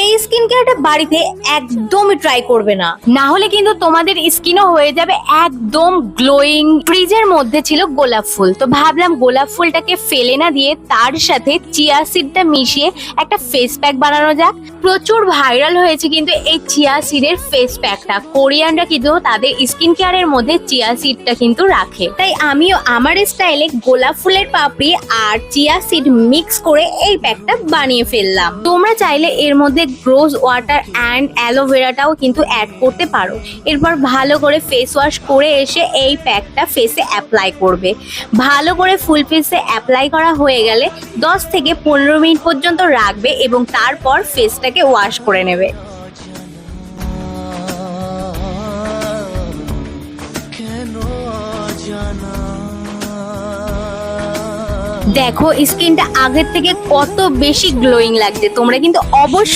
এই স্কিন কেয়ারটা বাড়িতে একদমই ট্রাই করবে না। না হলে কিন্তু তোমাদের স্কিনও হয়ে যাবে একদম গ্লোয়িং ফ্রিজের মধ্যে ছিল গোলাপ ফুল। তো ভাবলাম গোলাপ ফুলটাকে ফেলে না দিয়ে তার সাথে চিয়া সিডটা মিশিয়ে একটা ফেস প্যাক বানানো যাক। প্রচুর ভাইরাল হয়েছে কিন্তু এই চিয়া সিডের ফেস প্যাকটা কোরিয়ানরা কিন্তু তাদের স্কিন কেয়ারের মধ্যে চিয়া সিডটা কিন্তু রাখে। তাই আমিও আমার স্টাইলে গোলাপ ফুলের পাপড়ি আর চিয়া সিড মিক্স করে এই প্যাকটা বানিয়ে ফেললাম। তোমরা চাইলে এর মধ্যে রোজ ওয়াটার অ্যান্ড অ্যালোভেরাটাও কিন্তু অ্যাড করতে পারো। এরপর ভালো করে ফেস ওয়াশ করে এসে এই প্যাকটা ফেসে অ্যাপ্লাই করবে। ভালো করে ফুল ফেসে অ্যাপ্লাই করা হয়ে গেলে দশ থেকে পনেরো মিনিট পর্যন্ত রাখবে এবং তারপর ফেসটাকে ওয়াশ করে নেবে। দেখো স্কিনটা আগের থেকে কত বেশি গ্লোয়িং লাগছে। তোমরা কিন্তু অবশ্যই